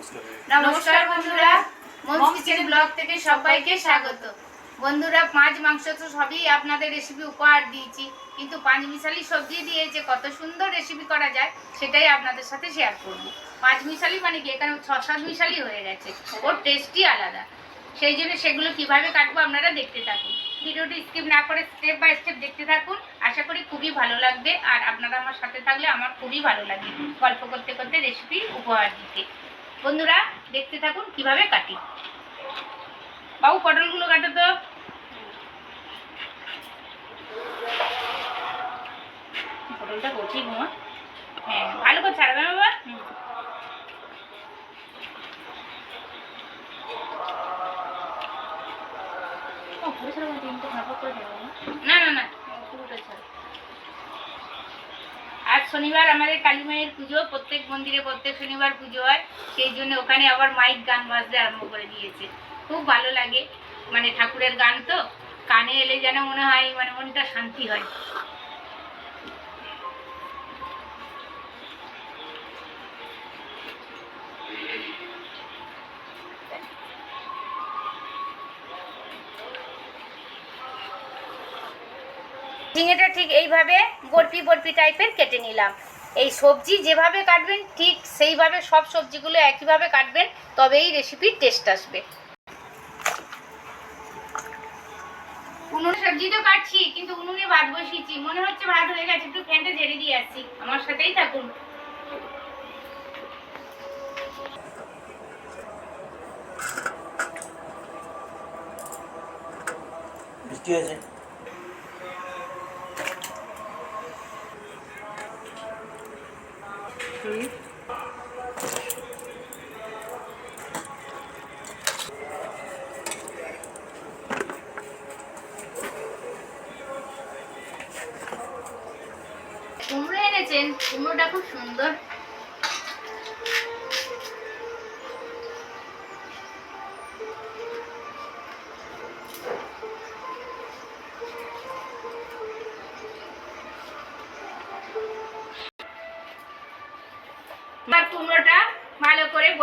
নমস্কার। নমস্কার বন্ধুরা। মমস কিচেন ব্লগ থেকে সবাইকে স্বাগত। বন্ধুরা মাংস তো সবই আপনাদের রেসিপি উপহার দিয়েছি, কিন্তু পাঁচ মিশালি সবজি দিয়ে যে কত সুন্দর রেসিপি করা যায়, সেটাই আপনাদের সাথে শেয়ার পাঁচ মিশালি মানে কি? এখানে ছ সাত মিশালি হয়ে গেছে। ওর টেস্টই আলাদা। সেই জন্য সেগুলো কীভাবে কাটবো আপনারা দেখতে থাকুন। ভিডিওটি স্কিপ না করে স্টেপ বাই স্টেপ দেখতে থাকুন। আশা করি খুবই ভালো লাগবে। আর আপনারা আমার সাথে থাকলে আমার খুবই ভালো লাগে গল্প করতে করতে রেসিপি উপহার দিতে। বন্ধুরা দেখতে থাকুন কীভাবে কাটি। বাবু পটলগুলো কাটো তো। পটলটা কঠিন মা হ্যাঁ ভালো করে ছাড়বে বাবা? না, না? না পুরোটা ছাড়ো। শনিবার আমাদের কালী মায়ের পুজো, প্রত্যেক মন্দিরে প্রত্যেক শনিবার পুজো হয়, সেই জন্য ওখানে আবার মাইক গান বাজতে আরম্ভ করে দিয়েছে। খুব ভালো লাগে। মানে ঠাকুরের গান তো, কানে এলে যেন মনে হয় মানে মনটা শান্তি হয়। ঝিঙেটা ঠিক এইভাবে বরফি বরফি টাইপের কেটে নিলাম। এই সবজি যেভাবে কাটবেন ঠিক সেইভাবে সব সবজিগুলো একইভাবে কাটবেন তবেই রেসিপির টেস্ট আসবে। উনুনে সবজি তো কাটছি কিন্তু উনুনে ভাত বসিয়েছি। মনে হচ্ছে ভাত হয়ে গেছে একটু ফ্যানটা ঝেড়ে দিয়ে আসছি। আমার সাথেই থাকুন। বৃষ্টি আছে কুমড়ো এনেছেন কুমড়োটা খুব সুন্দর।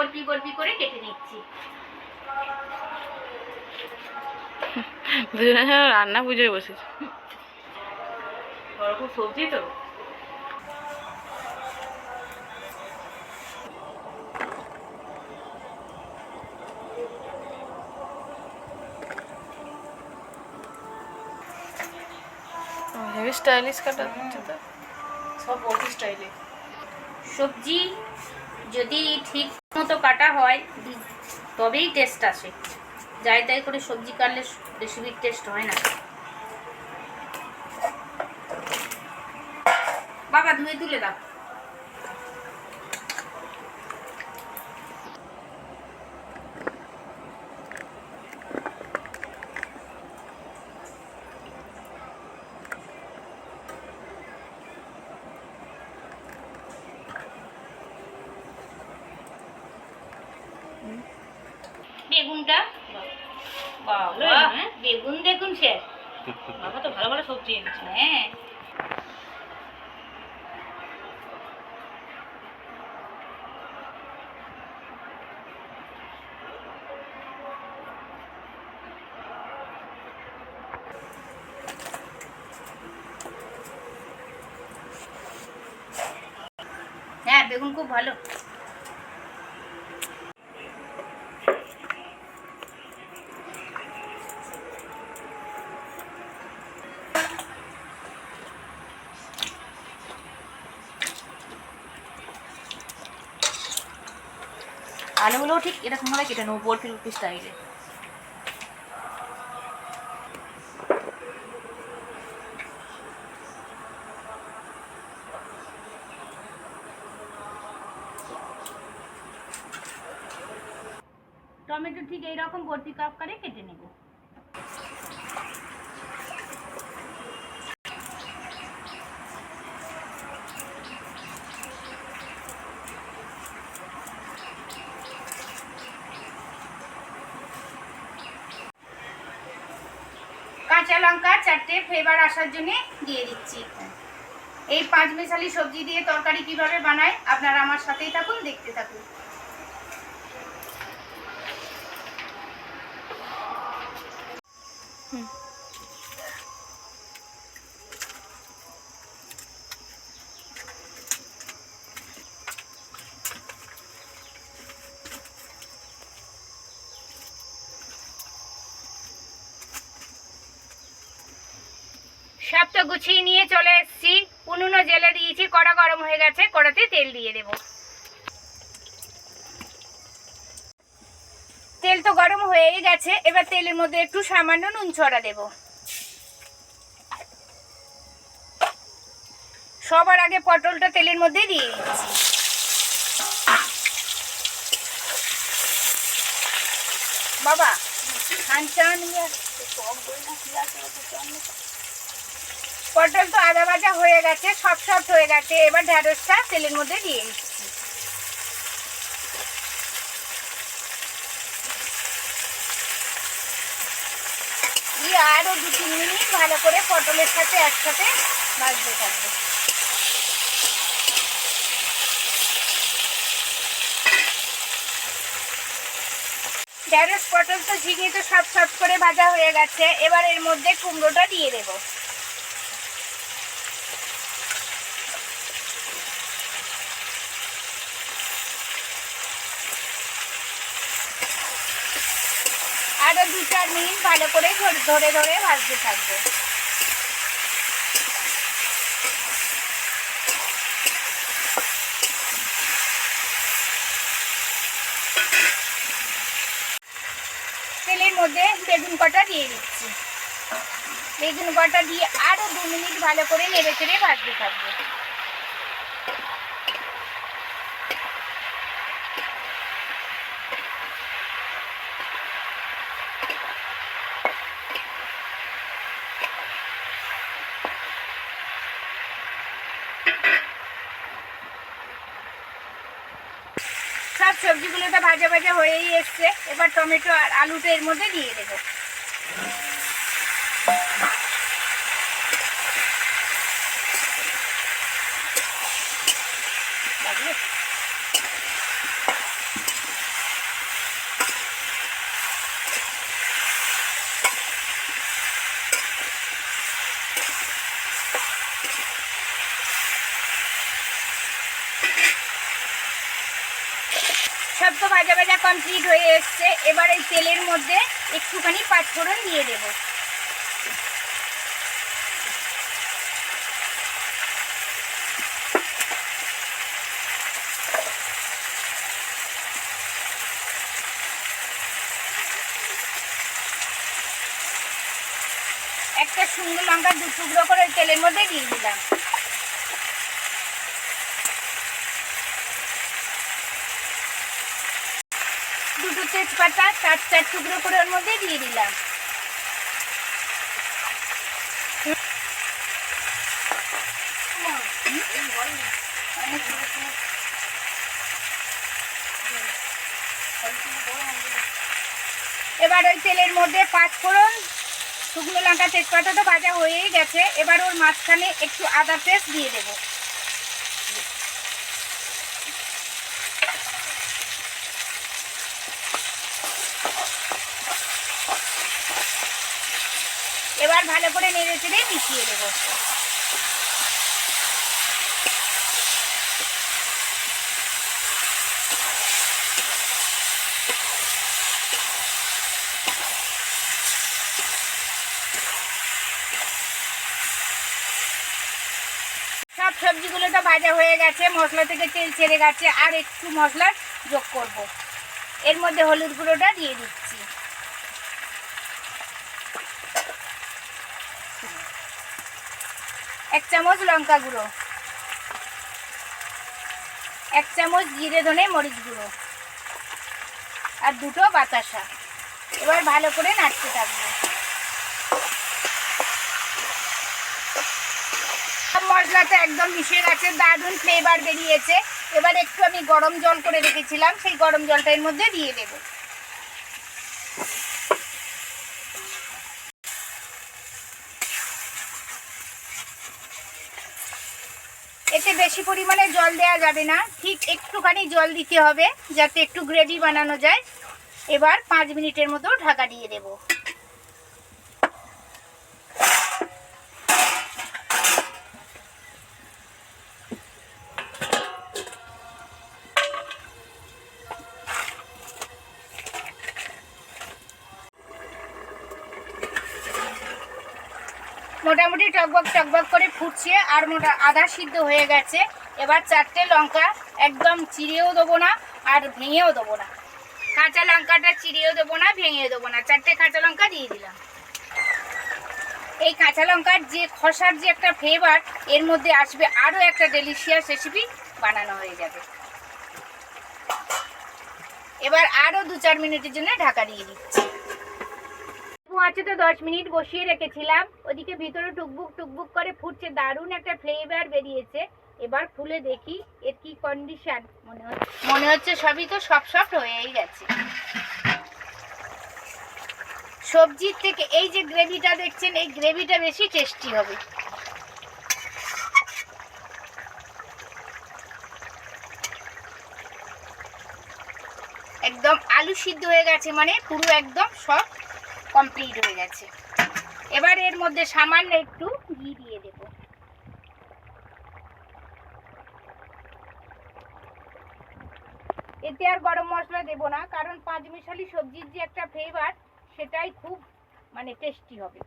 বলপি বলপি করে কেটে নিচ্ছি। দুজনে যেন রান্না পুজোয় বসেছে। সবজি তো। হেভি স্টাইলিশ কাটা হচ্ছে তো। সব বলছি স্টাইলে সবজি যদি ঠিক মতো কাটা হয়, তবেই টেস্ট আসে। যাই তাই করে সবজি কাটলে রেসিপির টেস্ট হয় না। বাবা, ধুয়ে তুলে দাও। বেগুনটা? বাবা বেগুন দেখুন বাবা তো ভালো ভালো সবজি এনেছে। হ্যাঁ। হ্যাঁ বেগুন খুব ভালো। আলুগুলোও ঠিক এরকম ভাবে কেটে নেব বরফি রুটি স্টাইলে টমেটো ঠিক এইরকম বরফি কাপ করে কেটে নেব। কাঁচা লঙ্কা চারটে ফ্লেভার আসার জন্য দিয়ে দিচ্ছি। এই পাঁচ মেশালি সবজি দিয়ে তরকারি কীভাবে বানায় আপনারা আমার সাথেই থাকুন, দেখতে থাকুন। হুম। সব তো গুছিয়ে নিয়ে চলে এসেছি। উনুনও জেলে দিয়েছি, কড়া গরম হয়ে গেছে, কড়াতে তেল দিয়ে দেব। তেল তো গরম হয়েই গেছে, এবার তেলের মধ্যে একটু সামান্য নুন ছড়া দেব। সবার আগে পটলটা তেলের মধ্যে দিয়ে বাবা পটল তো আদা ভাজা হয়ে গেছে, সব সফট হয়ে গেছে। এবার ঢ্যাঁড়সটা তেলের মধ্যে দিয়ে দিচ্ছি। দিয়ে আরও দু তিন মিনিট ভালো করে পটলের সাথে একসাথে ভাজতে থাকবে। ঢ্যাঁড়স পটল তো ঝিঙে তো সব সব করে ভাজা হয়ে গেছে। এবার এর মধ্যে কুমড়োটা দিয়ে দেবো আরও দু চার মিনিট ভালো করে ধরে ধরে ভাজতে থাকবে। তেলের মধ্যে বেগুন কটা দিয়ে দিচ্ছি। বেগুন কটা দিয়ে আরও দু মিনিট ভালো করে নেড়ে চেড়ে ভাজতে থাকবে সব সবজিগুলো তো ভাজা ভাজা হয়েই এসছে। এবার টমেটো আর আলুটা এর মধ্যে দিয়ে দেবো। সব তো ভাজা ভাজা কমপ্লিট হয়ে এসছে। এবার এই তেলের মধ্যে একটুখানি পাঁচফোড়ন দিয়ে দেব। একটা শুকনো লঙ্কা দু টুকরো করে তেলের মধ্যে দিয়ে দিলাম দুটো তেজপাতা চার চার টুকরো করে ওর মধ্যে দিয়ে দিলাম। এবার ওই তেলের মধ্যে পাঁচ ফোড়ন শুকনো লঙ্কা তেজপাতা তো ভাজা হয়েই গেছে। এবার ওর মাঝখানে একটু আদা পেস্ট দিয়ে দেবো। এবার ভালো করে নেড়ে চেড়ে মিশিয়ে দেবো সব সবজিগুলো তো ভাজা হয়ে গেছে, মশলা থেকে তেল ছেড়ে গেছে, আর একটু মশলা যোগ করব। এর মধ্যে হলুদ গুঁড়োটা দিয়ে দিচ্ছি। এক চামচ লঙ্কা গুঁড়ো, এক চামচ জিরে ধনে মরিচ গুঁড়ো আর দুটো বাতাসা। এবার ভালো করে নাড়তে থাকব। মশলাটা একদম মিশে গেছে, দারুণ ফ্লেভার বেরিয়েছে। এবার একটু আমি গরম জল করে রেখেছিলাম, সেই গরম জলটা এর মধ্যে দিয়ে দেবো। এতে বেশি পরিমাণে জল দেওয়া যাবে না। ঠিক একটুখানি জল দিতে হবে, যাতে একটু গ্রেভি বানানো যায়। এবার পাঁচ মিনিটের মতো ঢাকা দিয়ে দেব। মোটামুটি টকবক টকবক করে ফুটছে আর মোটা আধা সিদ্ধ হয়ে গেছে। এবার চারটে লঙ্কা একদম চিড়েও দেবো না আর ভেঙেও দেবো না। কাঁচা লঙ্কাটা চিড়েও দেবো না, ভেঙেও দেবো না। চারটে কাঁচা লঙ্কা দিয়ে দিলাম। এই কাঁচা লঙ্কার যে খসার যে একটা ফ্লেভার এর মধ্যে আসবে আরও একটা ডেলিশিয়াস রেসিপি বানানো হয়ে যাবে। এবার আরও দু চার মিনিটের জন্য ঢাকা দিয়ে দিচ্ছি। আছে তো দশ মিনিট বসিয়ে রেখেছিলাম। ওদিকে ভিতরে টুকবুক টুকবুক করে ফুটছে, দারুণ একটা ফ্লেভার বেরিয়েছে। এবার খুলে দেখি এর কি কন্ডিশন মনে হচ্ছে মনে হচ্ছে সবই তো সব সফট হয়েই গেছে। সবজির থেকে এই যে গ্রেভিটা দেখছেন, এই গ্রেভিটা বেশি টেস্টি হবে। একদম আলু সিদ্ধ হয়ে গেছে মানে পুরো একদম সব কমপ্লিট হয়ে গেছে। এবার এর মধ্যে সামান্য একটু ঘি দিয়ে দেব। এতে আর গরম মশলা দেব না, কারণ পাঁচ মিশালি সবজির যে একটা ফ্লেভার সেটাই খুব মানে টেস্টি হবে।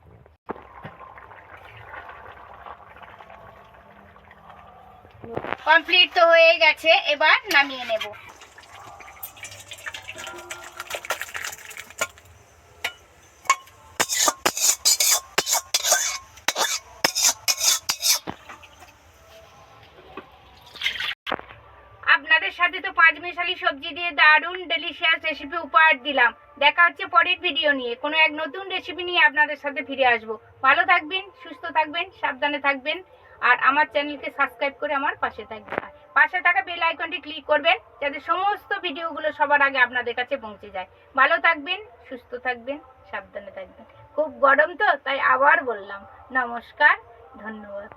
কমপ্লিট তো হয়ে গেছে, এবার নামিয়ে নেব আপনাদের সাথে তো পাঁচ মিশালি সবজি দিয়ে দারুণ ডেলিশিয়াস রেসিপি উপহার দিলাম। দেখা হচ্ছে পরের ভিডিও নিয়ে। কোনো এক নতুন রেসিপি নিয়ে আপনাদের সাথে ফিরে আসব। ভালো থাকবেন, সুস্থ থাকবেন, সাবধানে থাকবেন, আর আমার চ্যানেলকে সাবস্ক্রাইব করে আমার পাশে থাকবেন। পাশে থাকা বেল আইকনটি ক্লিক করবেন, যাতে সমস্ত ভিডিওগুলো সবার আগে আপনাদের কাছে পৌঁছে যায়। ভালো থাকবেন, সুস্থ থাকবেন, সাবধানে থাকবেন। খুব গরম তো, তাই আবার বললাম। নমস্কার, ধন্যবাদ।